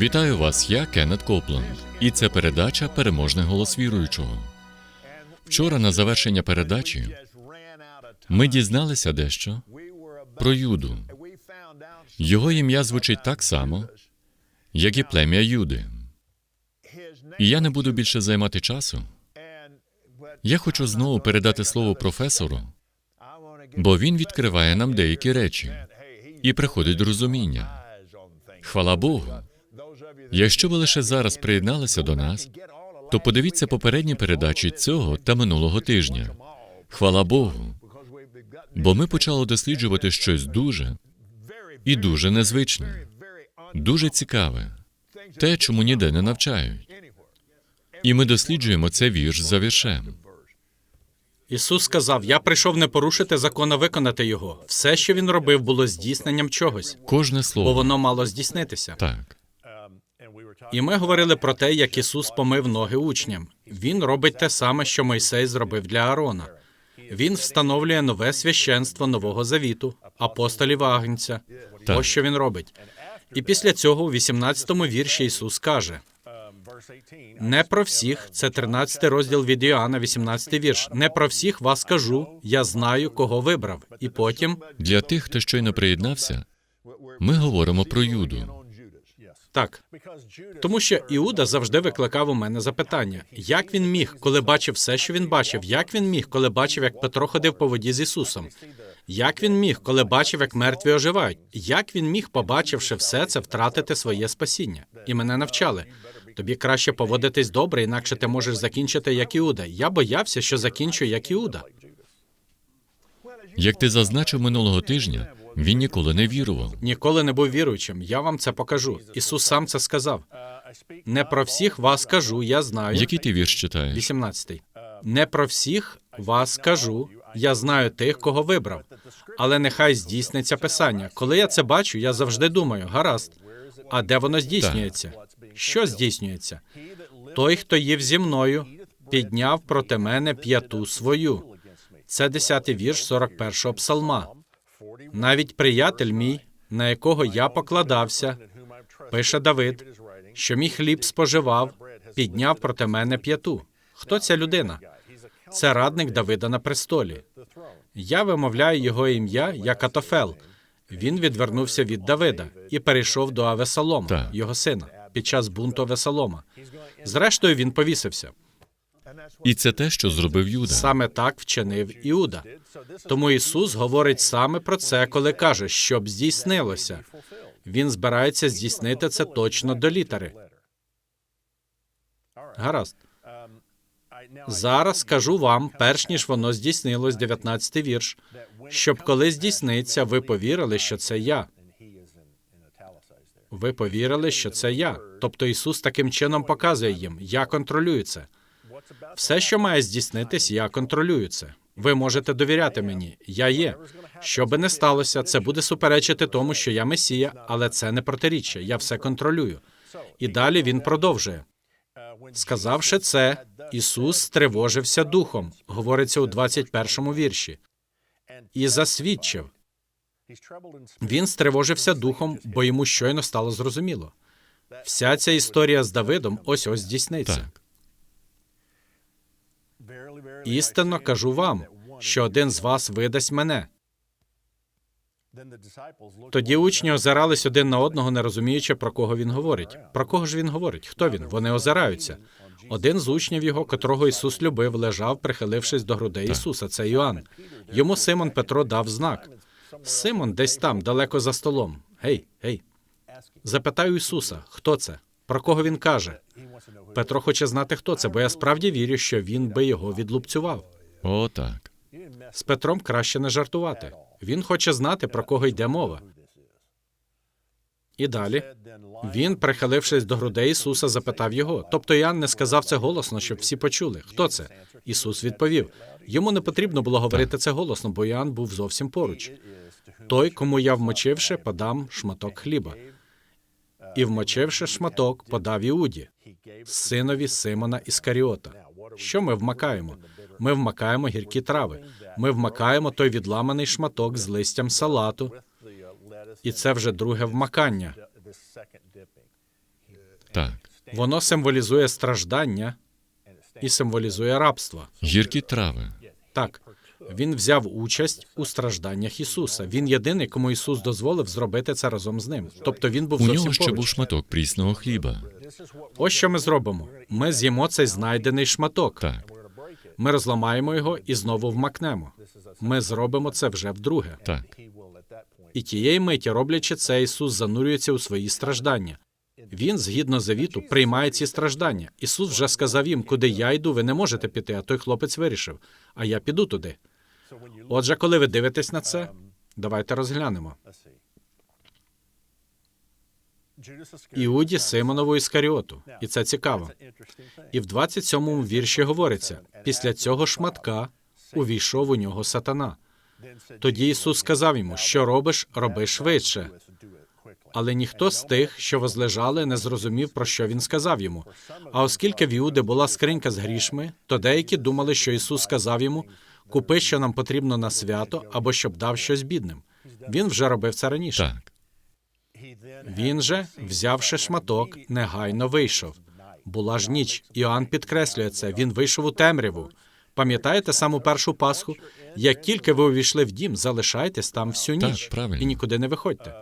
Вітаю вас, я Кеннет Копланд, і це передача Переможний голос віруючого. Вчора на завершення передачі ми дізналися дещо про Юду. Його ім'я звучить так само, як і плем'я Юди. І я не буду більше займати часу. Я хочу знову передати слово професору, бо він відкриває нам деякі речі і приходить розуміння. Хвала Богу. Якщо ви лише зараз приєдналися до нас, то подивіться попередні передачі цього та минулого тижня. Хвала Богу. Бо ми почали досліджувати щось дуже і дуже незвичне, дуже цікаве, те, чому ніде не навчають. І ми досліджуємо це вірш за віршем. Ісус сказав: Я прийшов не порушити закон, а виконати його. Все, що він робив, було здійсненням чогось, Кожне слово, бо воно мало здійснитися. так. І ми говорили про те, як Ісус помив ноги учням. Він робить те саме, що Мойсей зробив для Аарона. Він встановлює нове священство нового завіту, апостолів Агнця. Так. Ось що він робить. І після цього у 18-му вірші Ісус каже: не про всіх, це 13 розділ від Іоанна, 18 вірш. Не про всіх вас кажу, я знаю, кого вибрав. І потім Для тих, хто щойно приєднався, ми говоримо про Юду. Так. Тому що Іуда завжди викликав у мене запитання: як він міг, коли бачив все, що він бачив? Як він міг, коли бачив, як Петро ходив по воді з Ісусом? Як він міг, коли бачив, як мертві оживають? Як він міг, побачивши все це, втратити своє спасіння? І мене навчали. Тобі краще поводитись добре, інакше ти можеш закінчити як Іуда. Я боявся, що закінчу як Іуда. Як ти зазначив минулого тижня, він ніколи не вірував. Ніколи не був віруючим. Я вам це покажу. Ісус сам це сказав. Не про всіх вас кажу, я знаю. Який ти вірш читаєш? 18. Не про всіх вас кажу, я знаю тих, кого вибрав. Але нехай здійсниться писання. Коли я це бачу, я завжди думаю: гаразд. А де воно здійснюється? Що здійснюється? Той, хто їв зі мною, підняв проти мене п'яту свою. Це 10-й вірш 41-го псалма. Навіть приятель мій, на якого я покладався, пише Давид, що мій хліб споживав, підняв проти мене п'яту. Хто ця людина? Це радник Давида на престолі. Я вимовляю його ім'я як Атофел. Він відвернувся від Давида і перейшов до Авесалома, його сина, під час бунту Авесалома. Зрештою, він повісився. І це те, що зробив Юда. Саме так вчинив Іуда. Тому Ісус говорить саме про це, коли каже, щоб здійснилося. Він збирається здійснити це точно до літери. Гаразд. Зараз скажу вам, перш ніж воно здійснилось, 19 вірш, щоб коли здійсниться, ви повірили, що це я. Ви повірили, що це я. Тобто Ісус таким чином показує їм: я контролюю це. Все, що має здійснитись, я контролюю це. Ви можете довіряти мені. Я є. Що би не сталося, це буде суперечити тому, що я месія, але це не протиріччя. Я все контролюю. І далі він продовжує. Сказавши це, Ісус стривожився духом, говориться у 21-му вірші, і засвідчив. Він стривожився духом, бо йому щойно стало зрозуміло. Вся ця історія з Давидом ось ось здійсниться. Так. Істинно кажу вам, що один з вас видасть мене. Тоді учні озирались один на одного, не розуміючи, про кого він говорить. Про кого ж він говорить? Хто він? Вони озираються. Один з учнів його, котрого Ісус любив, лежав, прихилившись до грудей Ісуса. Це Йоанн. Йому Симон Петро дав знак. Симон десь там, далеко за столом. Гей, гей. Запитаю Ісуса, хто це? Про кого він каже? Петро хоче знати, хто це, бо я справді вірю, що він би його відлупцював. О, так. З Петром краще не жартувати. Він хоче знати, про кого йде мова. І далі він, прихилившись до грудей Ісуса, запитав його. Тобто Ян не сказав це голосно, щоб всі почули. Хто це? Ісус відповів. Йому не потрібно було говорити це голосно, бо Ян був зовсім поруч. Той, кому я вмочивши, подам шматок хліба. І вмочивши шматок, подав Іуді, синові Симона Іскаріота. Що ми вмакаємо? Ми вмакаємо гіркі трави. Ми вмакаємо той відламаний шматок з листям салату, і це вже друге вмакання. Так. Воно символізує страждання і символізує рабство. Гіркі трави. Так, він взяв участь у стражданнях Ісуса. Він єдиний, кому Ісус дозволив зробити це разом з ним. Тобто він був У зовсім нього ще був шматок прісного хліба. Ось що ми зробимо. Ми з'їмо цей знайдений шматок. Так, Ми розламаємо його і знову вмакнемо. Ми зробимо це вже вдруге. так. І тієї миті, роблячи це, Ісус занурюється у свої страждання. Він, згідно завіту, приймає ці страждання. Ісус вже сказав їм, куди я йду, ви не можете піти, а той хлопець вирішив, а я піду туди. Отже, коли ви дивитесь на це, давайте розглянемо. Іуді Симонову Іскаріоту. І це цікаво. І в 27-му вірші говориться: після цього шматка увійшов у нього сатана. Тоді Ісус сказав йому, що робиш, роби швидше. Але ніхто з тих, що возлежали, не зрозумів, про що він сказав йому. А оскільки в Іуди була скринька з грішми, то деякі думали, що Ісус сказав йому: купи, що нам потрібно на свято, або щоб дав щось бідним. Він вже робив це раніше. Так. Він же, взявши шматок, негайно вийшов. Була ж ніч. Іоанн підкреслює це. Він вийшов у темряву. Пам'ятаєте саму першу Пасху? Як тільки ви увійшли в дім, залишайтесь там всю Так, ніч правильно. і нікуди не виходьте.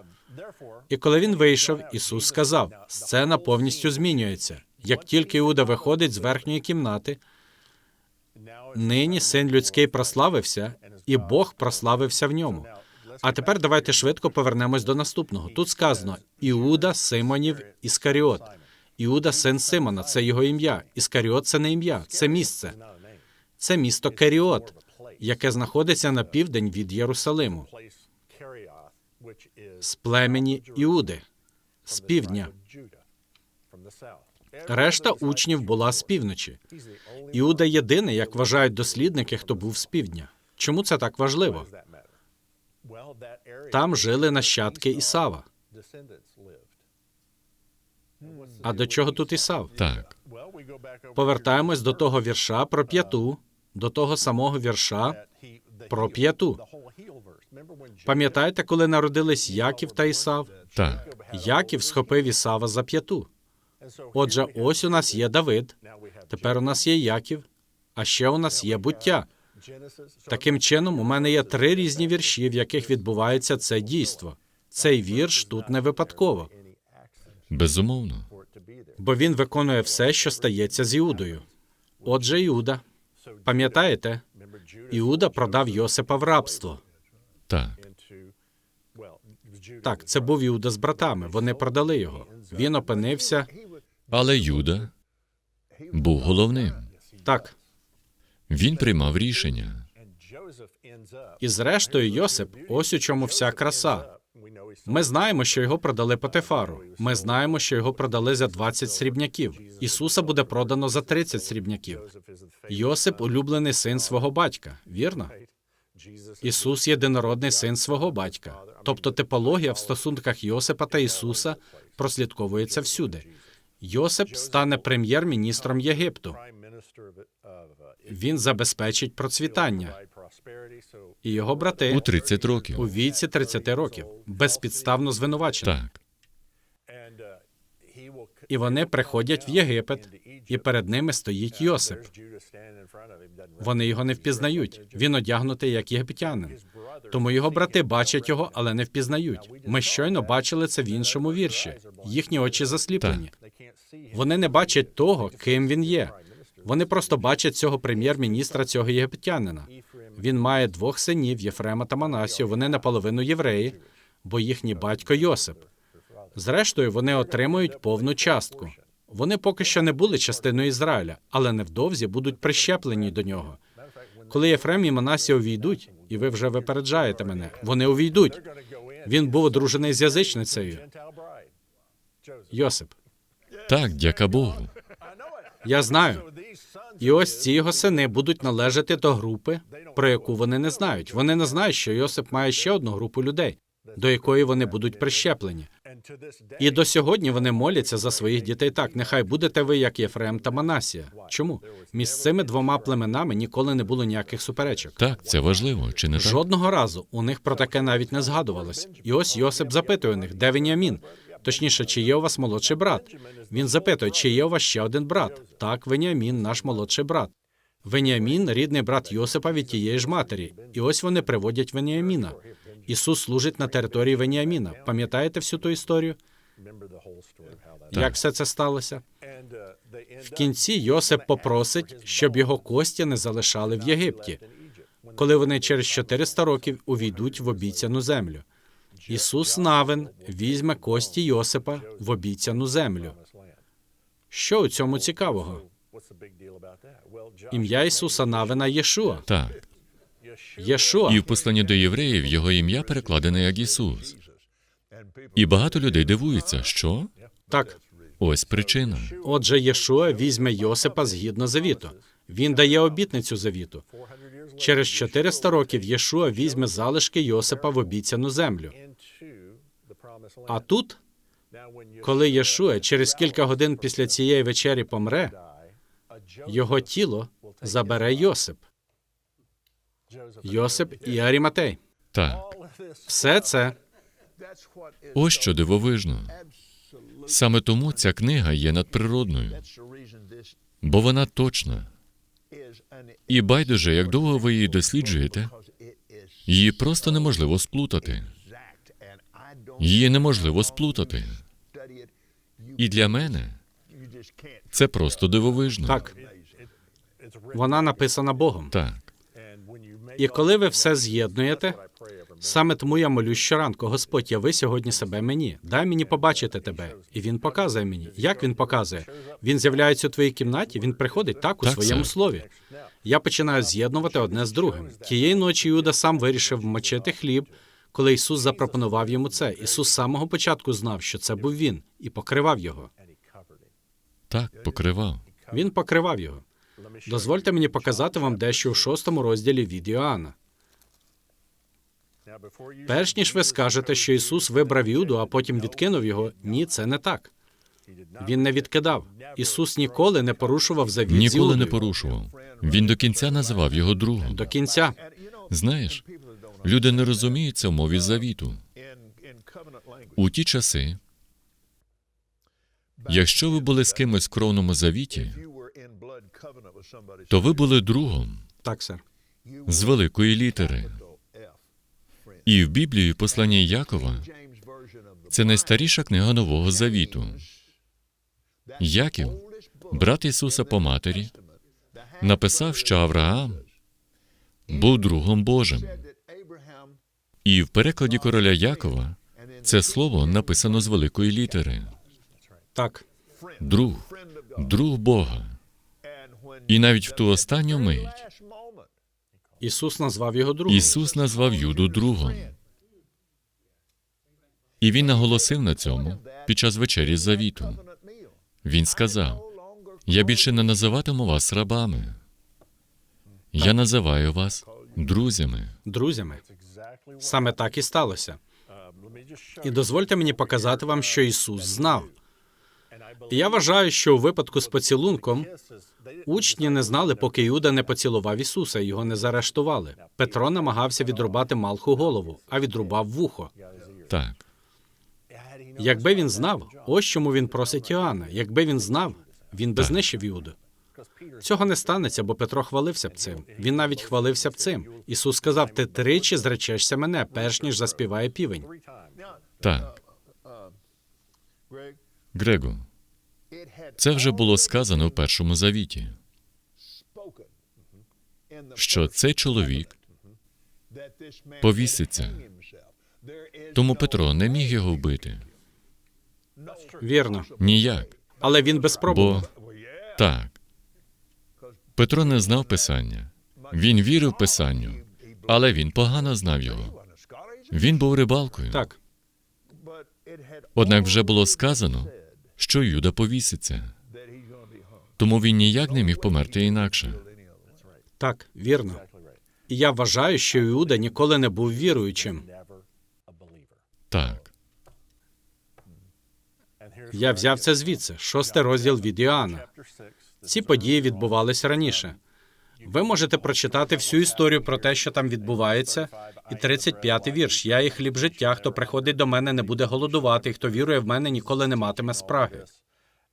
І коли він вийшов, Ісус сказав: сцена повністю змінюється. Як тільки Іуда виходить з верхньої кімнати, нині син людський прославився, і Бог прославився в ньому. А тепер давайте швидко повернемось до наступного. Тут сказано Іуда Симонів Іскаріот. Іуда син Симона, це його ім'я. Іскаріот це не ім'я, це місце. Це місто Керіот, яке знаходиться на південь від Єрусалиму, з племені Іуди, з півдня. Решта учнів була з півночі. Іуда єдиний, як вважають дослідники, хто був з півдня. Чому це так важливо? Там жили нащадки Ісава. А до чого тут Ісав? Так. Повертаємось до того вірша про п'яту, до того самого вірша про п'яту. Пам'ятаєте, коли народились Яків та Ісав? Так. Яків схопив Ісава за п'яту. Отже, ось у нас є Давид, тепер у нас є Яків, а ще у нас є буття. Таким чином, у мене є три різні вірші, в яких відбувається це дійство. Цей вірш тут не випадково, Безумовно. бо він виконує все, що стається з Іудою. Отже, Іуда, пам'ятаєте, Іуда продав Йосипа в рабство. Так. Так, це був Іуда з братами. Вони продали його. Він опинився Але Юда був головним. так. Він приймав рішення. І зрештою, Йосип, ось у чому вся краса. Ми знаємо, що його продали Патефару. Ми знаємо, що його продали за 20 срібняків. Ісуса буде продано за 30 срібняків. Йосип улюблений син свого батька, вірно? Ісус єдинородний син свого батька. Тобто типологія в стосунках Йосипа та Ісуса прослідковується всюди. Йосип стане прем'єр-міністром Єгипту. Він забезпечить процвітання. І його брати У 30 років. у віці 30 років безпідставно звинувачені. Так. І вони приходять в Єгипет, і перед ними стоїть Йосип. Вони його не впізнають. Він одягнутий як єгиптянин. Тому його брати бачать його, але не впізнають. Ми щойно бачили це в іншому вірші. Їхні очі засліплені. Вони не бачать того, ким він є. Вони просто бачать цього прем'єр-міністра, цього єгиптянина. Він має двох синів Єфрема та Манасію. Вони наполовину євреї, бо їхній батько Йосип. Зрештою, вони отримують повну частку. Вони поки що не були частиною Ізраїля, але невдовзі будуть прищеплені до нього. Коли Єфрем і Манасія увійдуть, і ви вже випереджаєте мене, вони увійдуть. Він був одружений з язичницею. Йосип. Так, дяка Богу. Я знаю. І ось ці його сини будуть належати до групи, про яку вони не знають. Вони не знають, що Йосип має ще одну групу людей, до якої вони будуть прищеплені. І до сьогодні вони моляться за своїх дітей так. Нехай будете ви, як Єфрем та Манасія. Чому? Між цими двома племенами ніколи не було ніяких суперечок. Так, це важливо, чи не так? Жодного разу у них про таке навіть не згадувалось. І ось Йосип запитує у них, де Веніамін? Точніше, чи є у вас молодший брат? Він запитує, чи є у вас ще один брат? Так, Веніамін, наш молодший брат. Веніамін рідний брат Йосипа від тієї ж матері. І ось вони приводять Веніаміна. Ісус служить на території Веніаміна. Пам'ятаєте всю ту історію? Як все це сталося? В кінці Йосип попросить, щоб його кості не залишали в Єгипті, коли вони через 400 років увійдуть в обіцяну землю. Ісус Навин візьме кості Йосипа в обіцяну землю. Що у цьому цікавого? Ім'я Ісуса Навина Єшуа. Так. Єшуа. І в посланні до євреїв його ім'я перекладене як Ісус. І багато людей дивуються, що? Так, Ось причина. отже, Єшуа візьме Йосипа згідно завіту. Він дає обітницю завіту. Через 400 років Єшуа візьме залишки Йосипа в обіцяну землю. А тут, коли Єшуа через кілька годин після цієї вечері помре, його тіло забере Йосип. Йосип і Аріматей. Так. Все це Ось що дивовижно. Саме тому ця книга є надприродною, бо вона точна. І байдуже, як довго ви її досліджуєте, її просто неможливо сплутати. Її неможливо сплутати. І для мене це просто дивовижно. так. Вона написана Богом. Так. І коли ви все з'єднуєте, саме тому я молю щоранку, Господь, яви сьогодні себе мені. Дай мені побачити тебе. І він показує мені. Як він показує? Він з'являється у твоїй кімнаті, він приходить так у Так, своєму сер. слові. Я починаю з'єднувати одне з другим. Тієї ночі Юда сам вирішив мочити хліб, коли Ісус запропонував йому це. Ісус з самого початку знав, що це був він, і покривав його. Так, покривав. Він покривав його. Дозвольте мені показати вам дещо у шостому розділі від Іоанна. Перш ніж ви скажете, що Ісус вибрав Юду, а потім відкинув його, ні, це не так. Він не відкидав. Ісус ніколи не порушував завіт з Ніколи не порушував. Він до кінця називав його другом. до кінця. Знаєш, люди не розуміють це в мові завіту. У ті часи, якщо ви були з кимось в кровному завіті, то ви були другом Так, сер. з великої літери. І в Біблії послання Якова це найстаріша книга Нового Завіту. Яків, брат Ісуса по матері, написав, що Авраам був другом Божим. І в перекладі короля Якова це слово написано з великої літери. Так. Друг, друг Бога. І навіть в ту останню мить Ісус назвав його другом. Ісус назвав Юду другом. І він наголосив на цьому під час вечері завіту. Він сказав: Я більше не називатиму вас рабами. Я називаю вас друзями. друзями. Саме так і сталося. І дозвольте мені показати вам, що Ісус знав. І я вважаю, що у випадку з поцілунком учні не знали, поки Юда не поцілував Ісуса, його не заарештували. Петро намагався відрубати Малху голову, а відрубав вухо. Так. Якби він знав, ось чому він просить Іоанна. Якби він знав, він би знищив Іуду. Цього не станеться, бо Петро хвалився б цим. Він навіть хвалився б цим. Ісус сказав: ти тричі зречешся мене, перш ніж заспіває півень. Так, Грего, це вже було сказано в першому завіті, що цей чоловік повіситься. Тому Петро не міг його вбити. Вірно. Ніяк. Але він би спробував. Бо так. Петро не знав Писання. Він вірив Писанню, але він погано знав його. Він був рибалкою. Так, Однак вже було сказано, що Юда повіситься, тому він ніяк не міг померти інакше. так, вірно. І я вважаю, що Іуда ніколи не був віруючим. Так, Я взяв це звідси, шостий розділ від Іоанна. Ці події відбувалися раніше. Ви можете прочитати всю історію про те, що там відбувається, і 35-й вірш. Я є хліб життя. Хто приходить до мене, не буде голодувати, і хто вірує в мене, ніколи не матиме спраги.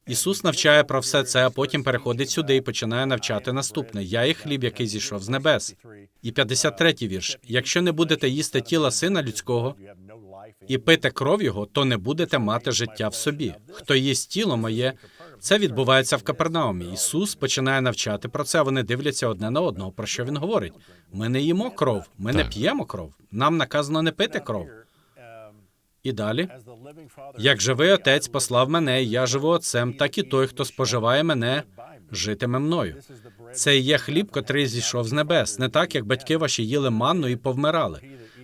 Ісус навчає про все це, а потім переходить сюди і починає навчати наступне: Я є хліб, який зійшов з небес. І 53-й вірш. Якщо не будете їсти тіла сина людського і пити кров його, то не будете мати життя в собі. Хто їсть тіло моє, це відбувається в Капернаумі. Ісус починає навчати про це. Вони дивляться одне на одного. Про що він говорить? Ми не їмо кров, ми не п'ємо кров. Нам наказано не пити кров. І далі, як живий отець послав мене, і я живу отцем, так і той, хто споживає мене, житиме мною. Це і є хліб, котрий зійшов з небес, не так, як батьки ваші їли манну і повмирали.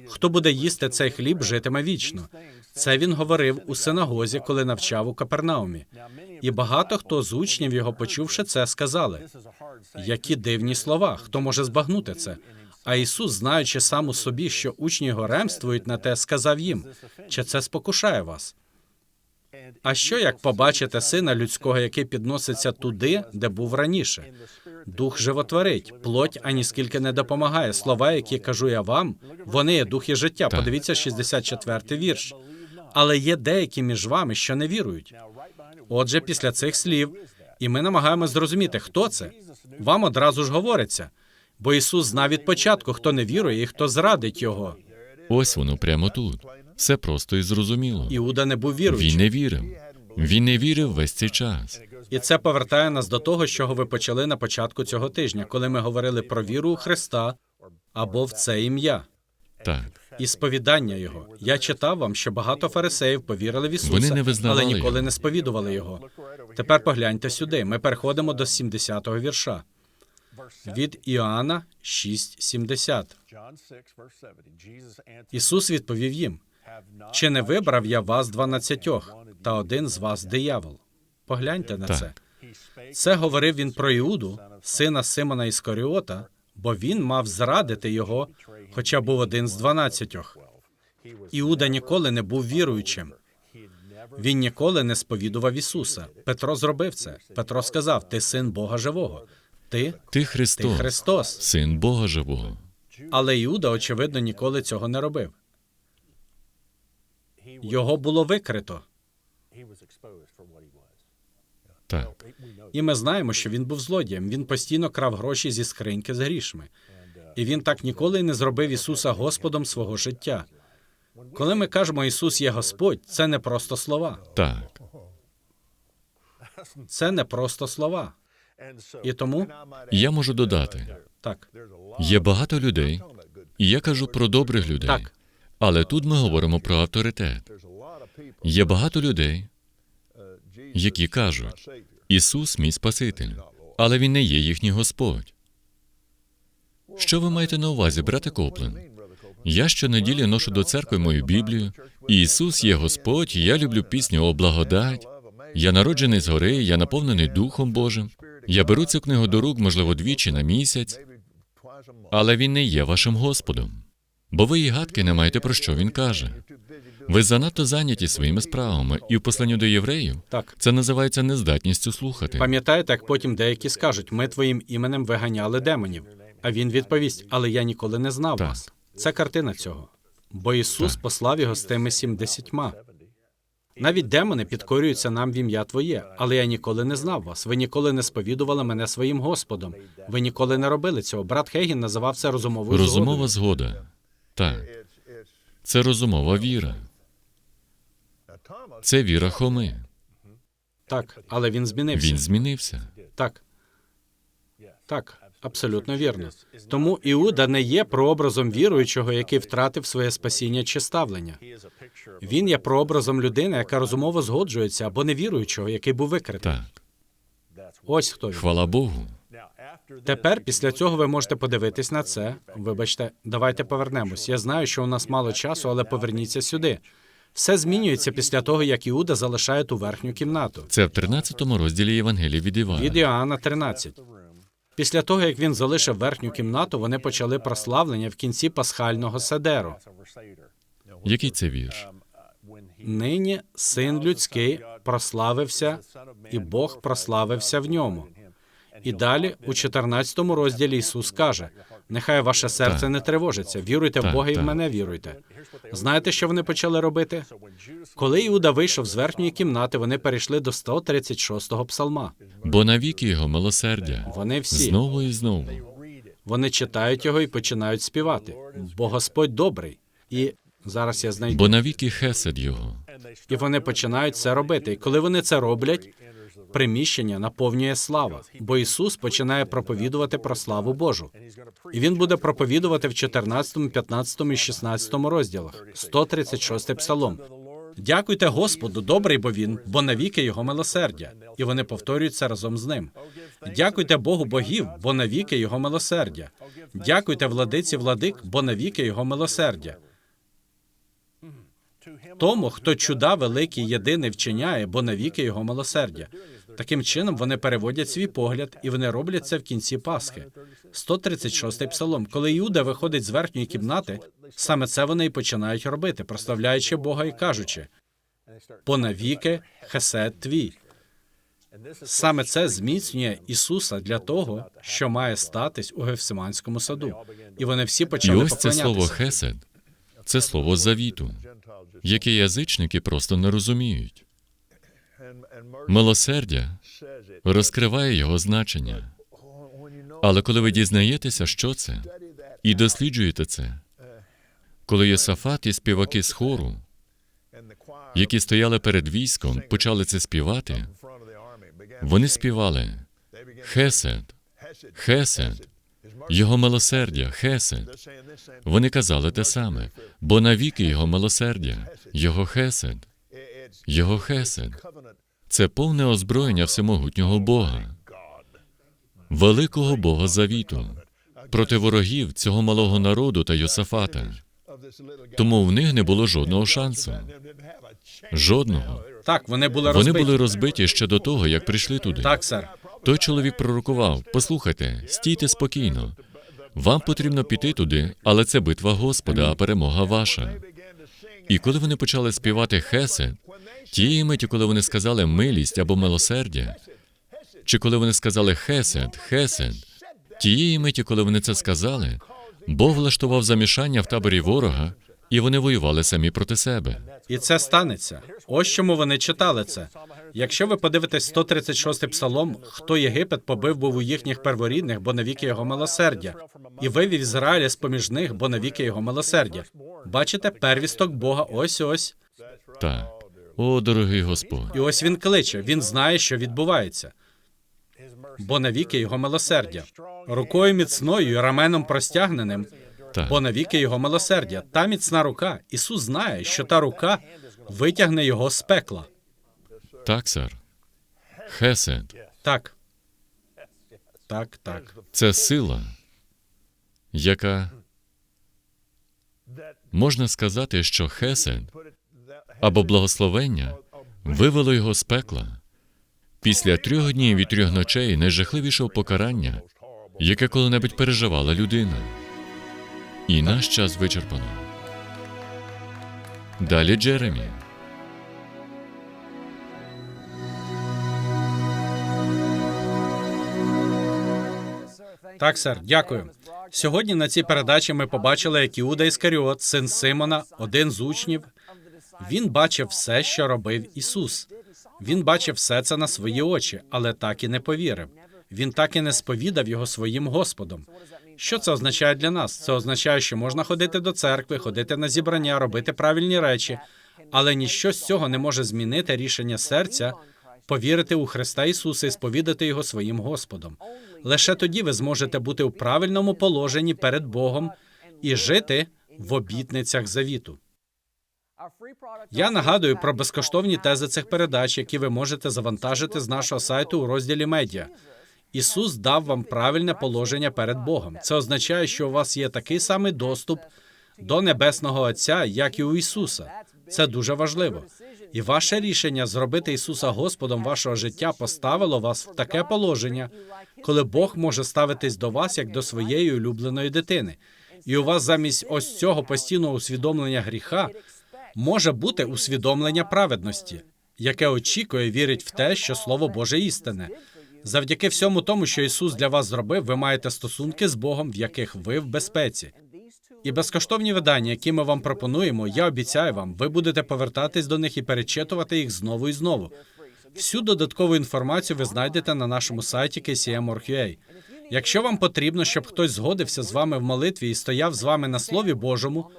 Хто буде їсти цей хліб, житиме вічно. Це він говорив у синагозі, коли навчав у Капернаумі. І багато хто з учнів його, почувши це, сказали: які дивні слова, хто може збагнути це? А Ісус, знаючи сам у собі, що учні його ремствують на те, сказав їм: чи це спокушає вас? А що як побачите сина людського, який підноситься туди, де був раніше? Дух животворить, плоть ані скільки не допомагає. Слова, які кажу я вам, вони є дух і життя. Так. Подивіться 64-й вірш. Але є деякі між вами, що не вірують. Отже, після цих слів, і ми намагаємося зрозуміти, хто це. Вам одразу ж говориться. Бо Ісус знав від початку, хто не вірує і хто зрадить його. ось воно прямо тут. Все просто і зрозуміло. Іуда не був Він не вірив. Він не вірив весь цей час. І це повертає нас до того, з чого ви почали на початку цього тижня, коли ми говорили про віру у Христа або в це ім'я Так, і сповідання його. Я читав вам, що багато фарисеїв повірили в Ісуса, Вони не визнавали але ніколи його. не сповідували його. Тепер погляньте сюди. Ми переходимо до 70-го вірша від Іоанна 6,70. Ісус відповів їм: чи не вибрав я вас дванадцятьох, та один з вас диявол? Погляньте на Так. це. Це говорив він про Іуду, сина Симона Іскаріота, бо він мав зрадити його, хоча був один з дванадцятьох. Іуда ніколи не був віруючим. Він ніколи не сповідував Ісуса. Петро зробив це. Петро сказав: Ти син Бога живого. Ти, ти ти Христос, Христос. син Бога живого. Але Іуда, очевидно, ніколи цього не робив. Його було викрито, Так, і ми знаємо, що він був злодієм. Він постійно крав гроші зі скриньки з грішми. І він так ніколи не зробив Ісуса Господом свого життя. Коли ми кажемо Ісус є Господь, це не просто слова. так. Це не просто слова. І тому Я можу додати: так, є багато людей, і я кажу про добрих людей. Так. Але тут ми говоримо про авторитет. Є багато людей, які кажуть: Ісус мій Спаситель, але Він не є їхній Господь. Що ви маєте на увазі, брате Коплен? Я щонеділі ношу до церкви мою Біблію, Ісус є Господь, я люблю пісню о благодать. Я народжений згори, я наповнений Духом Божим. Я беру цю книгу до рук, можливо, двічі на місяць, але він не є вашим Господом. Бо ви і гадки не маєте про що він каже. Ви занадто зайняті своїми справами, і в посланню до євреїв так. це називається нездатністю слухати. Пам'ятаєте, як потім деякі скажуть: ми твоїм іменем виганяли демонів. А він відповість: Але я ніколи не знав Так. вас. Це картина цього. Бо Ісус Так. послав його з тими сімдесятьма. Навіть демони підкорюються нам в ім'я Твоє, але я ніколи не знав вас. Ви ніколи не сповідували мене своїм Господом. Ви ніколи не робили цього. Брат Хейгін називав це розумовою Розумова згодою. згода. Так, це розумова віра. Це віра Хоми. Так, але він змінився. Він змінився. Так. Так, абсолютно вірно. Тому Іуда не є прообразом віруючого, який втратив своє спасіння чи ставлення. Він є прообразом людини, яка розумово згоджується, або невіруючого, який був викритий. Так, Ось хто він. хвала Богу. Тепер після цього ви можете подивитись на це. Вибачте, давайте повернемось. Я знаю, що у нас мало часу, але поверніться сюди. Все змінюється після того, як Іуда залишає ту верхню кімнату. Це в 13 розділі Євангелії від Івана. Від Іоанна 13. Після того, як він залишив верхню кімнату, вони почали прославлення в кінці пасхального седеру. Який це вірш? Нині син людський прославився, і Бог прославився в ньому. І далі у 14 розділі Ісус каже: Нехай ваше серце не тривожиться. Віруйте в Бога і в мене віруйте. Знаєте, що вони почали робити? Коли Іуда вийшов з верхньої кімнати, вони перейшли до 136-го псалма. Бо навіки його милосердя. Вони всі Знову і знову. вони читають його і починають співати. Бо Господь добрий. І зараз я знайду. Бо навіки хесед його. І вони починають це робити. І коли вони це роблять, приміщення наповнює слава, бо Ісус починає проповідувати про славу Божу. І він буде проповідувати в 14, 15 і 16 розділах. 136 псалом. Дякуйте Господу, добрий бо він, бо навіки його милосердя. І вони повторюють це разом з ним. Дякуйте Богу богів, бо навіки його милосердя. Дякуйте владиці владик, бо навіки його милосердя. Тому, хто чуда великі єдиний вчиняє, бо навіки його милосердя. Таким чином вони переводять свій погляд, і вони роблять це в кінці Пасхи. 136-й псалом. Коли Юда виходить з верхньої кімнати, саме це вони і починають робити, прославляючи Бога і кажучи: понавіки хесед твій. Саме це зміцнює Ісуса для того, що має статись у Гефсиманському саду. І вони всі І ось це слово хесед. Це слово завіту, яке язичники просто не розуміють. Милосердя розкриває його значення. Але коли ви дізнаєтеся, що це, і досліджуєте це, коли Єсафат і співаки з хору, які стояли перед військом, почали це співати, вони співали Хесед, Хесед, Його милосердя, Хесед. Вони казали те саме, бо навіки Його милосердя, Його Хесед, Його Хесед. Це повне озброєння всемогутнього Бога, великого Бога завіту, проти ворогів цього малого народу та Йосафата. Тому в них не було жодного шансу. Жодного. Так, вони були Вони розбиті. були розбиті ще до того, як прийшли туди. Так, сер. Той чоловік пророкував: послухайте, стійте спокійно. Вам потрібно піти туди, але це битва Господа, а перемога ваша. І коли вони почали співати Хесед, тієї миті, коли вони сказали милість або милосердя, чи коли вони сказали Хесед, Хесед, тієї миті, коли вони це сказали, Бог влаштував замішання в таборі ворога, і вони воювали самі проти себе. І це станеться. Ось чому вони читали це. Якщо ви подивитесь 136-й псалом, хто Єгипет побив був у їхніх перворідних, бо навіки його милосердя, і вивів Ізраїля з поміж них, бо навіки його милосердя. Бачите, первісток Бога ось ось. Так. О, дорогий Господь. І ось він кличе. Він знає, що відбувається. Бо навіки його милосердя. Рукою міцною і раменом простягненим, Так. бо навіки його милосердя. Та міцна рука. Ісус знає, що та рука витягне його з пекла. Так, сер. Хесед Так. Так, так. це сила, яка можна сказати, що Хесед або благословення вивело його з пекла. Після трьох днів і трьох ночей найжахливішого покарання, яке коли-небудь переживала людина. І наш час вичерпано. Далі Джеремі. Так, сер, дякую. Сьогодні на цій передачі ми побачили, як Іуда Іскаріот, син Симона, один з учнів, Він бачив все, що робив Ісус. Він бачив все це на свої очі, але так і не повірив. Він так і не сповідав його своїм Господом. Що це означає для нас? Це означає, що можна ходити до церкви, ходити на зібрання, робити правильні речі, але ніщо з цього не може змінити рішення серця повірити у Христа Ісуса і сповідати Його своїм Господом. Лише тоді ви зможете бути у правильному положенні перед Богом і жити в обітницях завіту. Я нагадую про безкоштовні тези цих передач, які ви можете завантажити з нашого сайту у розділі медіа. Ісус дав вам правильне положення перед Богом. Це означає, що у вас є такий самий доступ до небесного Отця, як і у Ісуса. Це дуже важливо. І ваше рішення зробити Ісуса Господом вашого життя поставило вас в таке положення, коли Бог може ставитись до вас як до своєї улюбленої дитини. І у вас замість ось цього постійного усвідомлення гріха може бути усвідомлення праведності, яке очікує, вірить в те, що Слово Боже істине. Завдяки всьому тому, що Ісус для вас зробив, ви маєте стосунки з Богом, в яких ви в безпеці. І безкоштовні видання, які ми вам пропонуємо, я обіцяю вам, ви будете повертатись до них і перечитувати їх знову і знову. Всю додаткову інформацію ви знайдете на нашому сайті KCM.org.ua. Якщо вам потрібно, щоб хтось згодився з вами в молитві і стояв з вами на Слові Божому,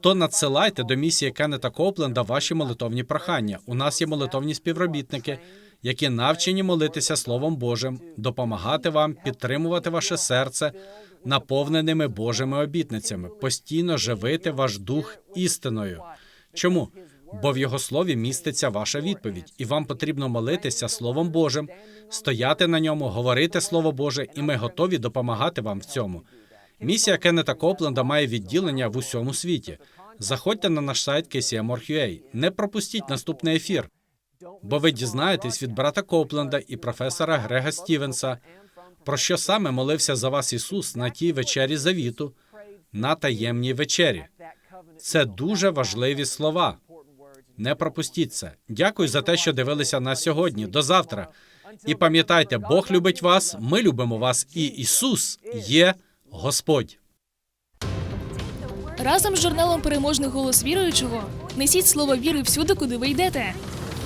то надсилайте до місії Кеннета Копленда ваші молитовні прохання. У нас є молитовні співробітники, які навчені молитися Словом Божим, допомагати вам, підтримувати ваше серце наповненими Божими обітницями, постійно живити ваш дух істиною. Чому? Бо в його слові міститься ваша відповідь, і вам потрібно молитися Словом Божим, стояти на ньому, говорити Слово Боже, і ми готові допомагати вам в цьому. Місія Кеннета Копленда має відділення в усьому світі. Заходьте на наш сайт KCM.org.ua. Не пропустіть наступний ефір, бо ви дізнаєтесь від брата Копленда і професора Грега Стівенса, про що саме молився за вас Ісус на тій вечері завіту, на таємній вечері. Це дуже важливі слова. Не пропустіть це. Дякую за те, що дивилися нас сьогодні. До завтра. І пам'ятайте, Бог любить вас, ми любимо вас, і Ісус є Господь. Разом з журналом Переможний голос віруючого несіть слово віри всюди, куди ви йдете.